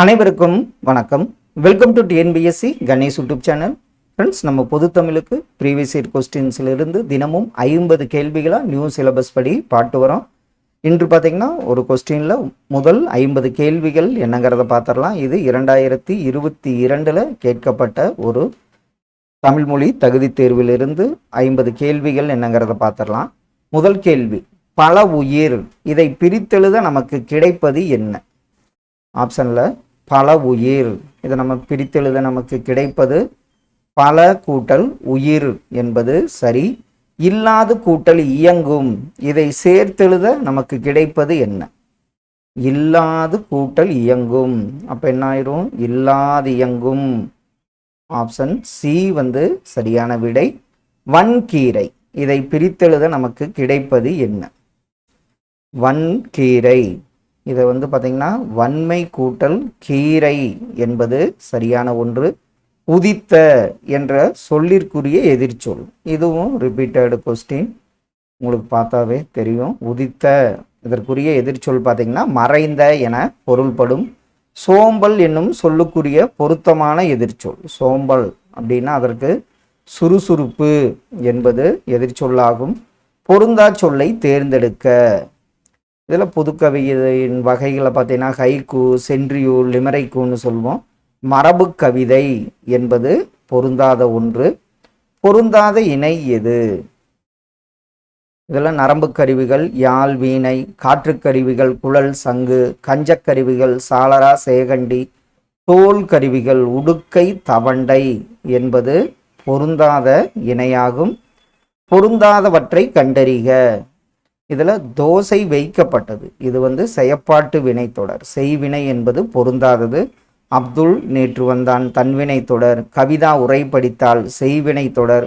அனைவருக்கும் வணக்கம். Welcome to TNPSC Ganesh YouTube channel friends நம்ம பொது தமிழுக்கு ப்ரீவியஸ் இயர் கொஸ்டின்ஸ்லேருந்து தினமும் ஐம்பது கேள்விகளாக நியூ சிலபஸ் படி பாட்டு வரோம். இன்று பார்த்தீங்கன்னா ஒரு கொஸ்டினில் முதல் ஐம்பது கேள்விகள் என்னங்கிறத பார்த்துடலாம் இது இரண்டாயிரத்தி இருபத்தி இரண்டில் கேட்கப்பட்ட ஒரு தமிழ்மொழி தகுதி தேர்விலிருந்து ஐம்பது கேள்விகள் என்னங்கிறத பார்த்துடலாம் முதல் கேள்வி பல உயிர். இதை பிரித்தெழுத நமக்கு கிடைப்பது என்ன? ஆப்ஷனில் பல உயிர். இதை நம்ம பிரித்தெழுத நமக்கு கிடைப்பது பல கூட்டல் உயிர் என்பது சரி. இல்லாது கூட்டல் இயங்கும். இதை சேர்த்தெழுத நமக்கு கிடைப்பது என்ன? இல்லாது கூட்டல் இயங்கும். அப்போ என்ன ஆயிரும்? இல்லாது இயங்கும். ஆப்ஷன் சி வந்து சரியான விடை. வன்கீரை. இதை பிரித்தெழுத நமக்கு கிடைப்பது என்ன? வன்கீரை. இதை வந்து பார்த்தீங்கன்னா வன்மை கூட்டல் கீரை என்பது சரியான ஒன்று உதித்த என்ற சொல்லிற்குரிய எதிர்ச்சொல் இதுவும் ரிப்பீட்டட் கொஸ்டின் உங்களுக்கு பார்த்தாவே தெரியும். உதித்த இதற்குரிய எதிர்ச்சொல் பார்த்தீங்கன்னா மறைந்த என பொருள்படும். சோம்பல் என்னும் சொல்லுக்குரிய பொருத்தமான எதிர்ச்சொல் சோம்பல் அப்படின்னா அதற்கு சுறுசுறுப்பு என்பது எதிர்ச்சொல்லாகும் பொருந்தா சொல்லை தேர்ந்தெடுக்க. இதில் புதுக்கவிதையின் வகைகளை பார்த்தீங்கன்னா ஹைக்கு சென்ட்ரியூ லிமரைக்குன்னு சொல்லுவோம். மரபு கவிதை என்பது பொருந்தாத ஒன்று. பொருந்தாத இணை எது? இதில் நரம்பு கருவிகள் யாழ் வீணை காற்றுக்கருவிகள் குழல் சங்கு கஞ்சக்கருவிகள் சாளரா சேகண்டி தோல் கருவிகள் உடுக்கை தவண்டை என்பது பொருந்தாத இணையாகும். பொருந்தாதவற்றை கண்டறிக. இதில் தோசை வைக்கப்பட்டது. இது வந்து செயப்பாட்டு வினைத்தொடர் செய்வினை என்பது பொருந்தாதது. அப்துல் நேற்று வந்தான் தன்வினை தொடர். கவிதா உரை படித்தால் செய்வினை தொடர்.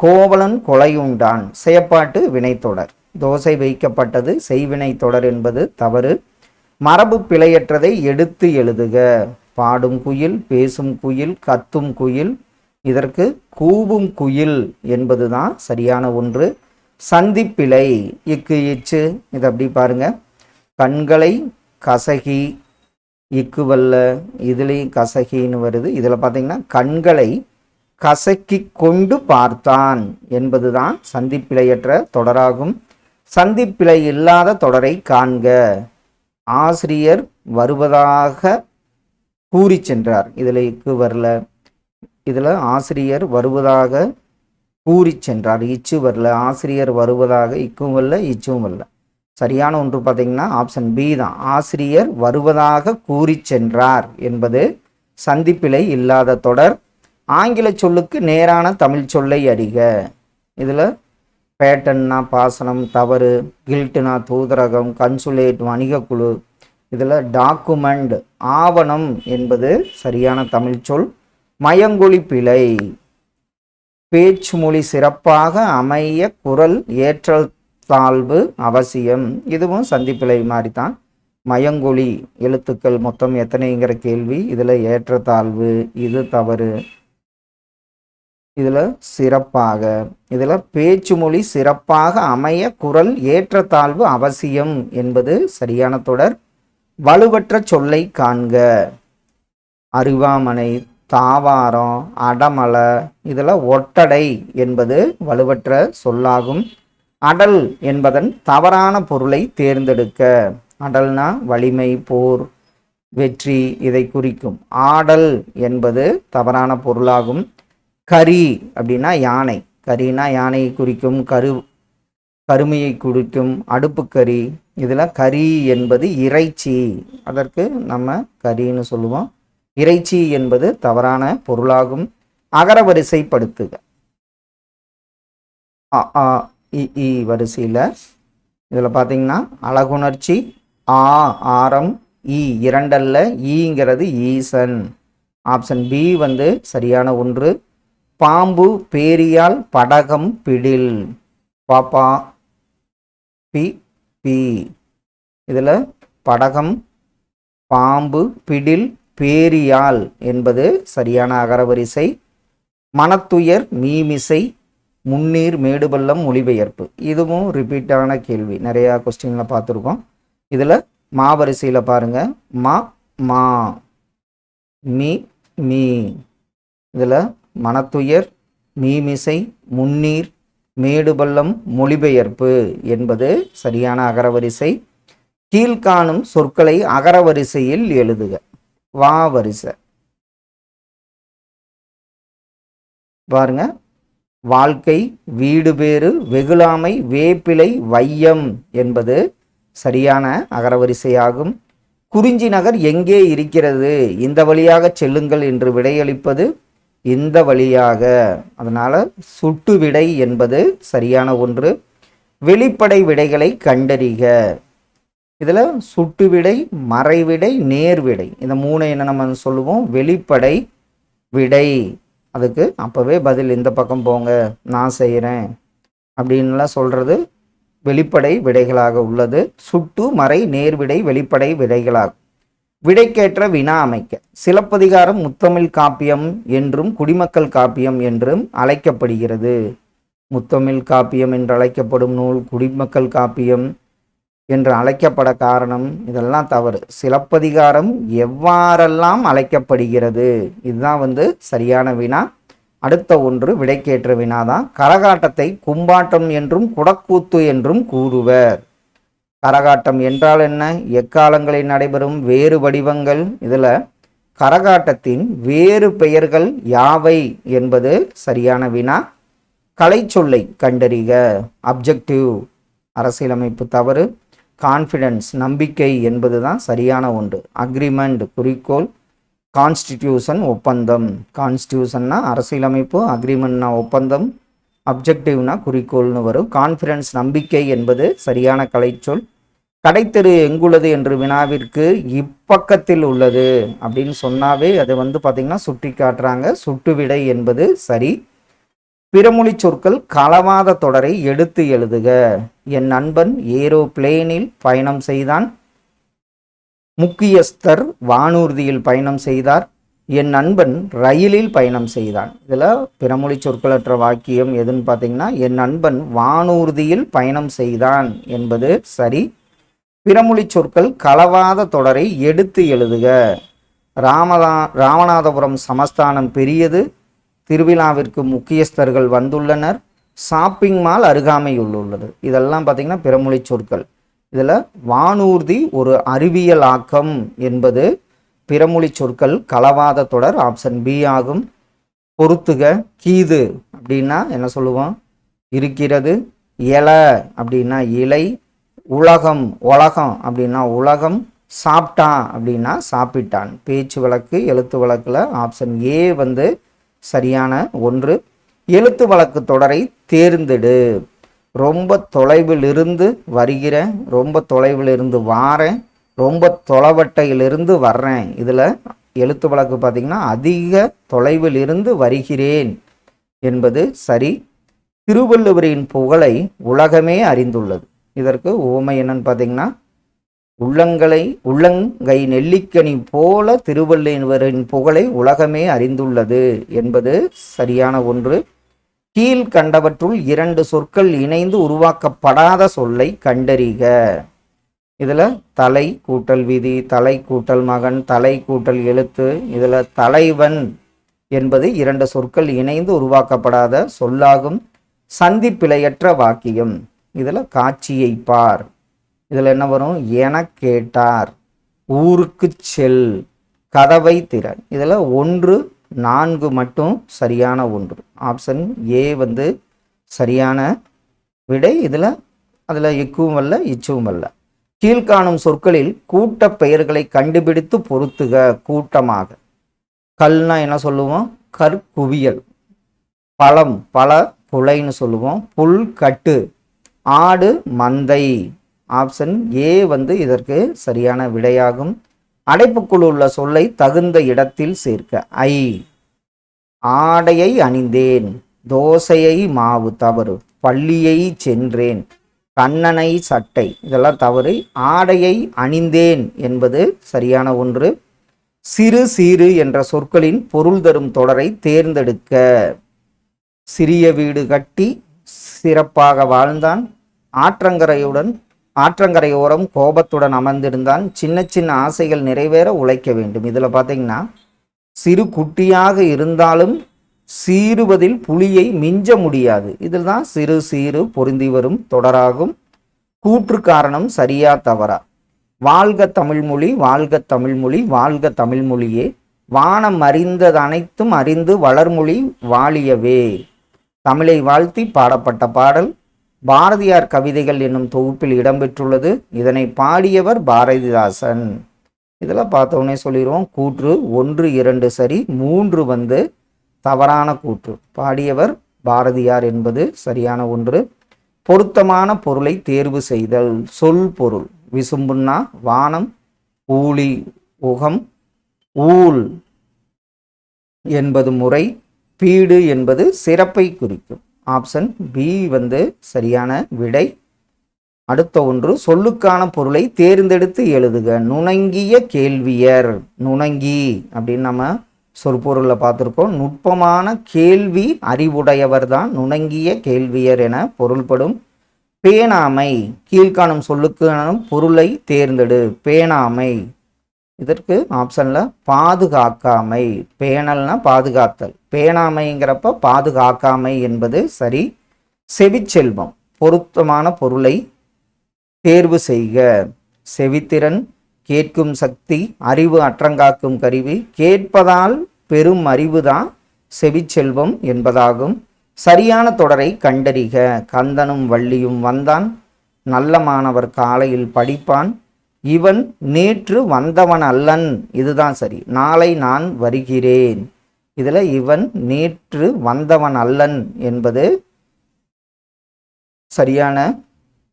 கோவலன் கொலையுண்டான். செயப்பாட்டு வினைத்தொடர் தோசை வைக்கப்பட்டது செய்வினை தொடர் என்பது தவறு. மரபு பிழையற்றதை எடுத்து எழுதுக. பாடும் குயில் பேசும் குயில் கத்தும் குயில். இதற்கு கூவும் குயில் என்பதுதான் சரியான ஒன்று. சந்திப்பிழை இக்கு இச்சு. இது அப்படி பாருங்க. கண்களை கசகி இக்கு வல்ல இதுலேயும் கசகின்னு வருது. இதில் பார்த்தீங்கன்னா கண்களை கசக்கி கொண்டு பார்த்தான் என்பதுதான் சந்திப்பிழையற்ற தொடராகும். சந்திப்பிழை இல்லாத தொடரை காண்க. ஆசிரியர் வருவதாக கூறி சென்றார். இதில் இக்கு வரல. இதில் ஆசிரியர் வருவதாக கூறி சென்றார். இச்சு வரல ஆசிரியர் வருவதாக இக்கும் வரல இச்சும் வரல சரியான ஒன்று பார்த்தீங்கன்னா ஆப்ஷன் பி தான். ஆசிரியர் வருவதாக கூறி சென்றார் என்பது சந்திப்பிலை இல்லாத தொடர். ஆங்கில சொல்லுக்கு நேரான தமிழ் சொல்லை அறிக இதில் பேட்டன்னா பாசனம் தவறு கில்ட்டுனா தூதரகம் கன்சுலேட் வணிகக்குழு. இதில் டாக்குமெண்ட் ஆவணம் என்பது சரியான தமிழ் சொல். மயங்கொழி பிழை. பேச்சு மொழி சிறப்பாக அமைய குரல் ஏற்றல் தாழ்வு அவசியம். இதுவும் சந்திப்பிலை மாதிரி தான் மயங்கொழி எழுத்துக்கள் மொத்தம் எத்தனைங்கிற கேள்வி. இதில் ஏற்றத்தாழ்வு இது தவறு. இதில் சிறப்பாக. இதில் பேச்சு மொழி சிறப்பாக அமைய குரல் ஏற்றத்தாழ்வு அவசியம் என்பது சரியான தொடர். வலுவற்ற சொல்லை காண்க. அருவாமனை தாவாரம் அடமலை இதில் ஒட்டடை என்பது வலுவற்ற சொல்லாகும். அடல் என்பதன் தவறான பொருளை தேர்ந்தெடுக்க. அடல்னா வலிமை போர் வெற்றி இதை குறிக்கும். ஆடல் என்பது தவறான பொருளாகும். கரி அப்படின்னா யானை. கரினா யானையை குறிக்கும் கரு கருமையை குறிக்கும் அடுப்புக்கறி. இதில் கறி என்பது இறைச்சி. அதற்கு நம்ம கறின்னு சொல்லுவோம். இறைச்சி என்பது தவறான பொருளாகும். அகரவரிசைப்படுத்துக அ, ஆ, இ வரிசையில் இதில் பார்த்தீங்கன்னா அழகுணர்ச்சி ஆ ஆரம் இ இரண்டல்ல ஈங்கிறது ஈசன். ஆப்ஷன் பி வந்து சரியான ஒன்று. பாம்பு பேரியால் படகம் பிடில். பாப்பா பி பி. இதில் படகம் பாம்பு பிடில் பேரியால் என்பது சரியான அகரவரிசை. மனத்துயர் மீமிசை முன்னீர் மேடுபள்ளம் மொழிபெயர்ப்பு. இதுவும் ரிப்பீட்டான கேள்வி. நிறையா கொஸ்டினில் பார்த்துருக்கோம். இதில் மாவரிசையில் பாருங்கள் பாருங்க. மா மா மீ மீ. இதில் மனத்துயர் மீமிசை முன்னீர் மேடுபள்ளம் மொழிபெயர்ப்பு என்பது சரியான அகரவரிசை. கீழ்காணும் சொற்களை அகரவரிசையில் எழுதுக. வா வரிசை. பாருங்க. வாழ்க்கை வீடு பேறு வெகுளாமை வேப்பிலை வையம் என்பது சரியான அகரவரிசையாகும் குறிஞ்சி நகர் எங்கே இருக்கிறது? இந்த வழியாக செல்லுங்கள் என்று விடையளிப்பது இந்த வழியாக. அதனால் சுட்டு விடை என்பது சரியான ஒன்று. வெளிப்படை விடைகளை கண்டறிக. இதில் சுட்டு விடை மறைவிடை நேர்விடை. இந்த மூணு என்ன நம்ம சொல்லுவோம்? வெளிப்படை விடை. அதுக்கு அப்போவே பதில் இந்த பக்கம் போங்க நான் செய்கிறேன். அப்படின்லாம் சொல்கிறது வெளிப்படை விடைகளாக உள்ளது. சுட்டு மறை நேர்விடை வெளிப்படை விடைகளாகும். விடைக்கேற்ற வினா அமைக்க. சிலப்பதிகாரம் முத்தமிழ் காப்பியம் என்றும் குடிமக்கள் காப்பியம் என்றும் அழைக்கப்படுகிறது. முத்தமிழ் காப்பியம் என்று அழைக்கப்படும் நூல் குடிமக்கள் காப்பியம். என்று அழைக்கப்பட காரணம் இதெல்லாம் தவறு. சிலப்பதிகாரம் எவ்வாறெல்லாம் அழைக்கப்படுகிறது? இதுதான் வந்து சரியான வினா. அடுத்த ஒன்று விடைக்கேற்ற வினாதான். கரகாட்டத்தை கும்பாட்டம் என்றும் குடக்கூத்து என்றும் கூறுவர். கரகாட்டம் என்றால் என்ன? எக்காலங்களில் நடைபெறும்? வேறு வடிவங்கள். இதில் கரகாட்டத்தின் வேறு பெயர்கள் யாவை என்பது சரியான வினா. கலைச்சொல்லை கண்டறிக. அப்ஜெக்டிவ் அரசியலமைப்பு தவறு. கான்ஃபிடென்ஸ் நம்பிக்கை என்பது தான் சரியான ஒன்று. அக்ரிமெண்ட் குறிக்கோள் கான்ஸ்டிடியூஷன் ஒப்பந்தம். கான்ஸ்டியூஷன்னா அரசியலமைப்பு அக்ரிமெண்ட்னா ஒப்பந்தம். அப்ஜெக்டிவ்னா குறிக்கோள்னு வரும். கான்ஃபிடன்ஸ் நம்பிக்கை என்பது சரியான கலைச்சொல். கடைத்தெரு எங்குள்ளது என்று வினாவிற்கு இப்பக்கத்தில் உள்ளது அப்படின்னு சொன்னாவே அது வந்து பார்த்திங்கன்னா சுட்டி காட்டுறாங்க சுட்டுவிடை என்பது சரி. பிறமொழி சொற்கள் களவாத தொடரை எடுத்து எழுதுக. என் நண்பன் ஏரோப்ளேனில் பயணம் செய்தான். முக்கியஸ்தர் வானூர்தியில் பயணம் செய்தார். என் நண்பன் ரயிலில் பயணம் செய்தான். இதில் பிறமொழி சொற்களற்ற வாக்கியம் எதுன்னு பார்த்தீங்கன்னா என் நண்பன் வானூர்தியில் பயணம் செய்தான் என்பது சரி. பிறமொழி சொற்கள் களவாத தொடரை எடுத்து எழுதுக. ராமதா ராமநாதபுரம் சமஸ்தானம் பெரியது. திருவிழாவிற்கு முக்கியஸ்தர்கள் வந்துள்ளனர். ஷாப்பிங் மால் அருகாமையில் உள்ளது இதெல்லாம் பார்த்திங்கன்னா பிறமொழி சொற்கள். இதில் வானூர்தி ஒரு அறிவியல் ஆக்கம் என்பது பிறமொழி சொற்கள் களவாத தொடர் ஆப்ஷன் பி ஆகும். பொறுத்துக கீது அப்படின்னா என்ன சொல்லுவோம்? இருக்கிறது. இல அப்படின்னா இலை. உலகம் உலகம் அப்படின்னா உலகம். சாப்பிட்டான் அப்படின்னா சாப்பிட்டான். பேச்சு வழக்கு எழுத்து வழக்கில் ஆப்ஷன் ஏ வந்து சரியான ஒன்று. எழுத்து வழக்கு தொடரை தேர்ந்தெடு. ரொம்ப தொலைவில் இருந்து வருகிறேன் ரொம்ப தொலைவில் இருந்து வாரேன் ரொம்ப தொலைவட்டையிலிருந்து வர்றேன். இதில் எழுத்து வழக்கு பார்த்திங்கன்னா அதிக தொலைவில் இருந்து வருகிறேன் என்பது சரி. திருவள்ளுவரின் புகழை உலகமே அறிந்துள்ளது. இதற்கு உவமை என்னன்னு பார்த்தீங்கன்னா உள்ளங்களை உள்ளங்கை நெல்லிக்கனி போல திருவள்ளுவரின் புகழை உலகமே அறிந்துள்ளது என்பது சரியான ஒன்று. கீழ் கண்டவற்றுள் இரண்டு சொற்கள் இணைந்து உருவாக்கப்படாத சொல்லை கண்டறிக. இதில் தலை கூட்டல் விதி தலை கூட்டல் மகன் தலை கூட்டல் எழுத்து இதில் தலைவன் என்பது இரண்டு சொற்கள் இணைந்து உருவாக்கப்படாத சொல்லாகும் சந்திப்பிழையற்ற வாக்கியம். இதில் காட்சியை பார். இதில் என்ன வரும்? என கேட்டார். ஊருக்கு செல். கதவை திறன் இதில் ஒன்று நான்கு மட்டும் சரியான ஒன்று. ஆப்ஷன் ஏ வந்து சரியான விடை. இதில் அதில் இக்குவும் அல்ல இச்சுவும் அல்ல. கீழ்காணும் சொற்களில் கூட்ட பெயர்களை கண்டுபிடித்து பொருத்துக கூட்டமாக. கல்னா என்ன சொல்லுவோம்? கற்குவியல். பழம் பல புலைன்னு சொல்லுவோம். புல் கட்டு. ஆடு மந்தை. ஆப்ஷன் ஏ வந்து இதற்கு சரியான விடையாகும். அடைப்புக்குள் உள்ள சொல்லை தகுந்த இடத்தில் சேர்க்க. ஐ ஆடையை அணிந்தேன். தோசையை மாவு தவறு. பள்ளியை சென்றேன். கண்ணனை சட்டை. இதெல்லாம் தவறு. ஆடையை அணிந்தேன் என்பது சரியான ஒன்று. சிறு சீறு என்ற சொற்களின் பொருள் தரும் தொடரை தேர்ந்தெடுக்க. சிறிய வீடு கட்டி சிறப்பாக வாழ்ந்தான். ஆற்றங்கரையுடன் ஆற்றங்கரையோரம் கோபத்துடன் அமர்ந்திருந்தான் சின்ன சின்ன ஆசைகள் நிறைவேற உழைக்க வேண்டும். இதில் பார்த்தீங்கன்னா சிறு குட்டியாக இருந்தாலும் சீறுவதில் புலியை மிஞ்ச முடியாது. இதில் தான் சிறு சீறு பொருந்தி வரும் தொடராகும். கூற்று காரணம் சரியா தவறா? வாழ்க தமிழ்மொழி வாழ்க தமிழ்மொழி வாழ்க தமிழ்மொழியே வானம் அறிந்தது அனைத்தும் அறிந்து வளர்மொழி வாழியவே. தமிழை வாழ்த்தி பாடப்பட்ட பாடல் பாரதியார் கவிதைகள் என்னும் தொகுப்பில் இடம்பெற்றுள்ளது. இதனை பாடியவர் பாரதிதாசன். இதெல்லாம் பார்த்தோன்னே சொல்லிடுவோம். கூற்று ஒன்று இரண்டு சரி மூன்று வந்து தவறான கூற்று. பாடியவர் பாரதியார் என்பது சரியான ஒன்று. பொருத்தமான பொருளை தேர்வு செய்தல். சொல் பொருள். விசும்புன்னா வானம் ஊழி உகம் ஊழ் என்பது முறை பீடு என்பது சிறப்பை குறிக்கும். ஆப்ஷன் பி வந்து சரியான விடை. அடுத்த ஒன்று சொல்லுக்கான பொருளை தேர்ந்தெடுத்து எழுதுக. நுணங்கிய கேள்வியர். நுணங்கி அப்படின்னு நம்ம சொற்பொருளில் பார்த்துருக்கோம். நுட்பமான கேள்வி அறிவுடையவர் தான் நுணங்கிய கேள்வியர் என பொருள்படும். பேணாமை கீழ்காணும் சொல்லுக்கான பொருளை தேர்ந்தெடு. பேணாமை இதற்கு ஆப்ஷனில் பாதுகாக்காமை. பேணல்னா பாதுகாத்தல். பேணாமைங்கிறப்ப பாதுகாக்காமை என்பது சரி செவிச்செல்வம் பொருத்தமான பொருளை தேர்வு செய்க. செவித்திறன் கேட்கும் சக்தி அறிவு அற்றங்காக்கும் கருவி கேட்பதால் பெரும் அறிவுதான் செவிச்செல்வம் என்பதாகும். சரியான தொடரை கண்டறிக. கந்தனும் வள்ளியும் வந்தான். நல்ல மாணவர் காலையில் படிப்பான். இவன் நேற்று வந்தவன் அல்லன் இதுதான் சரி. நாளை நான் வருகிறேன். இதில் இவன் நேற்று வந்தவன் அல்லன் என்பது சரியான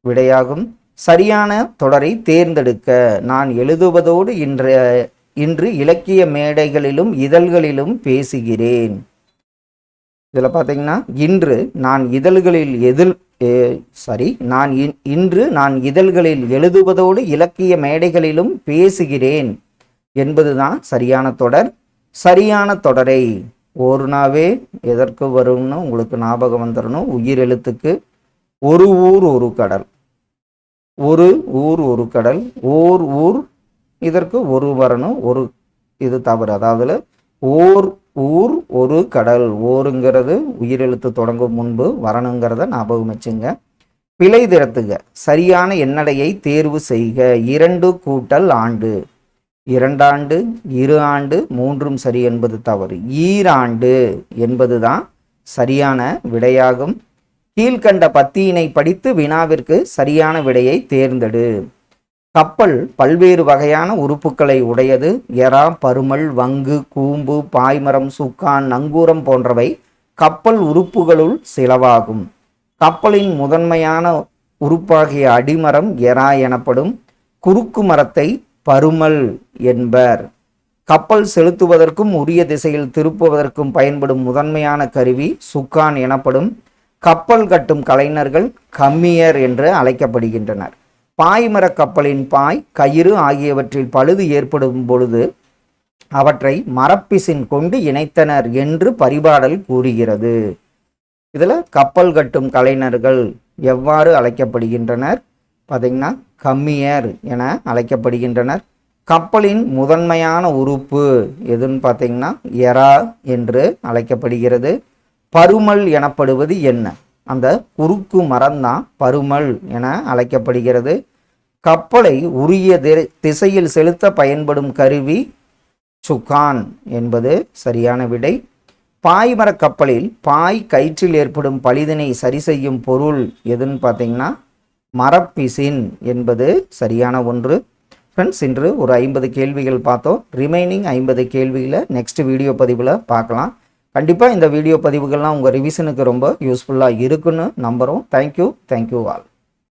விடையாகும். சரியான தொடரை தேர்ந்தெடுக்க நான் எழுதுவதோடு இன்ற இன்று இலக்கிய மேடைகளிலும் இதழ்களிலும் பேசுகிறேன். இதில் பார்த்தீங்கன்னா இன்று நான் இதழ்களில் எதில் சாரி நான் இன்று நான் இதழ்களில் எழுதுவதோடு இலக்கிய மேடைகளிலும் பேசுகிறேன் என்பதுதான் சரியான தொடர். சரியான தொடரை ஒரு நாவே எதற்கு வரும்னு உங்களுக்கு ஞாபகம் வந்துடணும் உயிர் எழுத்துக்கு ஒரு ஊர் ஒரு கடல். ஒரு ஊர் ஒரு கடல். ஓர் ஊர் இதற்கு ஒரு வரணும் ஒரு இது தவறு. அதாவது ஓர் ஊர் ஒரு கடல். ஓருங்கிறது உயிரெழுத்து தொடங்கும் முன்பு வரணுங்கிறத ஞாபகம் வச்சுங்க. பிழை திறத்துக சரியான எண்ணடையை தேர்வு செய்க. இரண்டு கூட்டல் ஆண்டு. இரண்டாண்டு இரு ஆண்டு மூன்றும் சரி என்பது தவறு. ஈராண்டு என்பது தான் சரியான விடையாகும். கீழ்கண்ட பத்தியினை படித்து வினாவிற்கு சரியான விடையை தேர்ந்தெடு. கப்பல் பல்வேறு வகையான உறுப்புகளை உடையது. எறா பருமல் வங்கு கூம்பு பாய்மரம் சுக்கான் நங்கூரம் போன்றவை கப்பல் உறுப்புகளுள் சிலவாகும். கப்பலின் முதன்மையான உறுப்பாகிய அடிமரம் எறா எனப்படும் குறுக்கு மரத்தை பருமல் என்பர். கப்பல் செலுத்துவதற்கும் உரிய திசையில் திருப்புவதற்கும் பயன்படும் முதன்மையான கருவி சுக்கான் எனப்படும் கப்பல் கட்டும் கலைஞர்கள் கம்மியர் என்று அழைக்கப்படுகின்றனர். பாய்மர கப்பலின் பாய் கயிறு ஆகியவற்றில் பழுது ஏற்படும் பொழுது அவற்றை மரப்பிசின் கொண்டு இணைத்தனர் என்று பரிபாடல் கூறுகிறது. இதில் கப்பல் கட்டும் கலைஞர்கள் எவ்வாறு அழைக்கப்படுகின்றனர்? பார்த்திங்கன்னா கம்மியர் என அழைக்கப்படுகின்றனர். கப்பலின் முதன்மையான உறுப்பு எதுன்னு பார்த்தீங்கன்னா எரா என்று அழைக்கப்படுகிறது. பருமல் எனப்படுவது என்ன? அந்த குறுக்கு மரம்தான் பருமல் என அழைக்கப்படுகிறது. கப்பலை உரிய திசையில் செலுத்த பயன்படும் கருவி சுகான் என்பது சரியான விடை. பாய்மரக் கப்பலில் பாய் கயிற்றில் ஏற்படும் பழிதினை சரி செய்யும் பொருள் எதுன்னு பார்த்தீங்கன்னா மரப்பிசின் என்பது சரியான ஒன்று. ஃப்ரெண்ட்ஸ் இன்று ஒரு ஐம்பது கேள்விகள் பார்த்தோம். ரிமைனிங் ஐம்பது கேள்விகளை நெக்ஸ்ட் வீடியோ பதிவில் பார்க்கலாம். கண்டிப்பாக இந்த வீடியோ பதிவுகள்லாம் உங்கள் ரிவிஷனுக்கு ரொம்ப யூஸ்ஃபுல்லாக இருக்குன்னு நம்புகிறோம் தேங்க்யூ தேங்க்யூ ஆல்